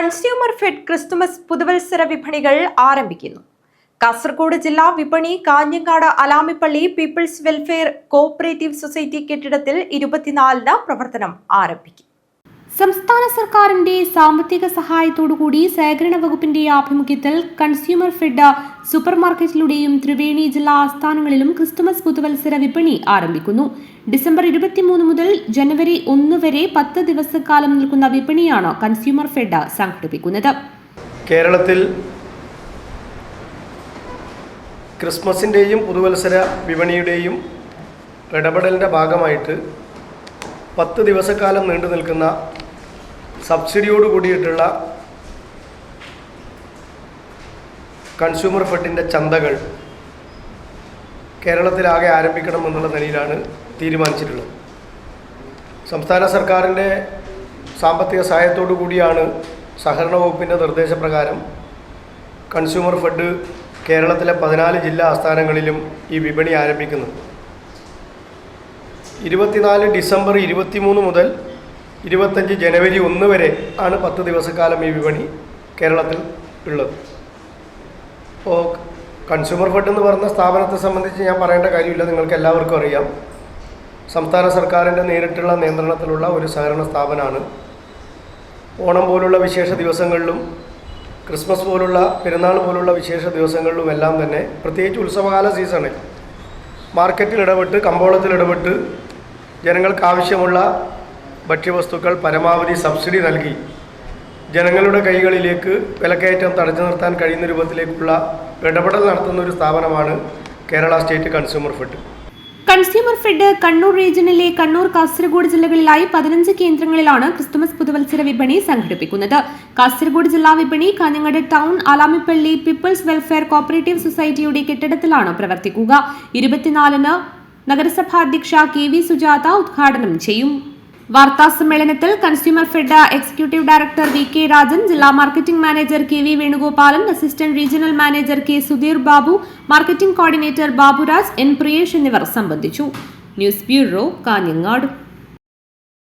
Consumer fed Christmas പുതുവത്സര വിപണികൾ ആരംഭിക്കുന്നു. കാസർഗോഡ് ജില്ലാ വിപണി Kanhangad Alamipalli people's welfare cooperative society കെട്ടിടത്തിൽ ഇരുപത്തിനാലിന് പ്രവർത്തനം ആരംഭിക്കും. സംസ്ഥാന സർക്കാരിന്റെ സാമ്പത്തിക സഹായത്തോടുകൂടി സഹകരണ വകുപ്പിന്റെ ആഭിമുഖ്യത്തിൽ കൺസ്യൂമർ ഫെഡ് സൂപ്പർ മാർക്കറ്റിലൂടെയും ത്രിവേണി ജില്ലാ ആസ്ഥാനങ്ങളിലും ക്രിസ്തുമസ് പുതുവത്സര വിപണി ആരംഭിക്കുന്നു. ഡിസംബർ ഇരുപത്തിമൂന്ന് മുതൽ ജനുവരി ഒന്ന് വരെ പത്ത് ദിവസക്കാലം നിൽക്കുന്ന വിപണിയാണ് കൺസ്യൂമർ ഫെഡ് സംഘടിപ്പിക്കുന്നത്. കേരളത്തിൽ ക്രിസ്മസിന്റെയും പുതുവത്സര വിപണിയുടെയും ഇടപെടലിന്റെ ഭാഗമായിട്ട് പത്ത് ദിവസക്കാലം നീണ്ടു നിൽക്കുന്ന സബ്സിഡിയോട് കൂടിയിട്ടുള്ള കൺസ്യൂമർ ഫെഡിന്റെ ചന്തകൾ കേരളത്തിലാകെ ആരംഭിക്കണം എന്നുള്ള നിലയിലാണ് തീരുമാനിച്ചിട്ടുള്ളത്. സംസ്ഥാന സർക്കാരിന്റെ സാമ്പത്തിക സഹായത്തോടു കൂടിയാണ് സഹകരണ വകുപ്പിന്റെ നിർദ്ദേശപ്രകാരം കൺസ്യൂമർ ഫെഡ് കേരളത്തിലെ പതിനാല് ജില്ലാ ആസ്ഥാനങ്ങളിലും ഈ വിപണി ആരംഭിക്കുന്നത്. ഇരുപത്തിനാല് ഡിസംബർ ഇരുപത്തിമൂന്ന് മുതൽ ഇരുപത്തഞ്ച് ജനുവരി ഒന്ന് വരെ ആണ് പത്ത് ദിവസക്കാലം ഈ വിപണി കേരളത്തിൽ ഉള്ളത്. അപ്പോൾ കൺസ്യൂമർ ഫെഡ് എന്ന് പറഞ്ഞ സ്ഥാപനത്തെ സംബന്ധിച്ച് ഞാൻ പറയേണ്ട കാര്യമില്ല നിങ്ങൾക്ക് എല്ലാവർക്കും അറിയാം. സംസ്ഥാന സർക്കാരിന്റെ നേരിട്ടുള്ള നിയന്ത്രണത്തിലുള്ള ഒരു സഹകരണ സ്ഥാപനമാണ്. ഓണം പോലുള്ള വിശേഷ ദിവസങ്ങളിലും ക്രിസ്മസ് പോലുള്ള പെരുന്നാൾ പോലുള്ള വിശേഷ ദിവസങ്ങളിലും എല്ലാം തന്നെ പ്രത്യേകിച്ച് ഉത്സവകാല സീസണിൽ മാർക്കറ്റിൽ ഇടപെട്ട് കമ്പോളത്തിൽ ഇടപെട്ട് ജനങ്ങൾക്ക് ആവശ്യമുള്ള ഭക്ഷ്യവസ്തുക്കൾ പരമാവധി സബ്സിഡി നൽകി. ജനങ്ങളുടെ കൈകളിലേക്ക് വിലക്കയറ്റം തടഞ്ഞു നിർത്താൻ കഴിയുന്ന രൂപത്തിലേക്കുള്ള ഇടപെടൽ നടത്തുന്ന ഒരു സ്ഥാപനമാണ് Kerala state consumer fed. Consumer fed Kannur റീജിയനിലെ Kannur Kasaragod ജില്ലകളിലായി പതിനഞ്ച് കേന്ദ്രങ്ങളിലാണ് ക്രിസ്തുമസ് പുതുവത്സര വിപണി സംഘടിപ്പിക്കുന്നത്. കാസർഗോഡ് ജില്ലാ വിപണി Kanhangad town Alamipalli people's welfare cooperative സൊസൈറ്റിയുടെ കെട്ടിടത്തിലാണ് പ്രവർത്തിക്കുക. ഇരുപത്തിനാലിന് നഗരസഭാ അധ്യക്ഷ കെ വി സുജാത ഉദ്ഘാടനം ചെയ്യും. വാർത്താ സമ്മേളനത്തിൽ consumer fed executive director V K Rajan ജില്ലാ marketing manager K V Venugopalan assistant regional manager K Sudheer Babu marketing coordinator Baburaj N Priyesh എന്നിവർ സംബന്ധിച്ചു. News bureau Kanhangad.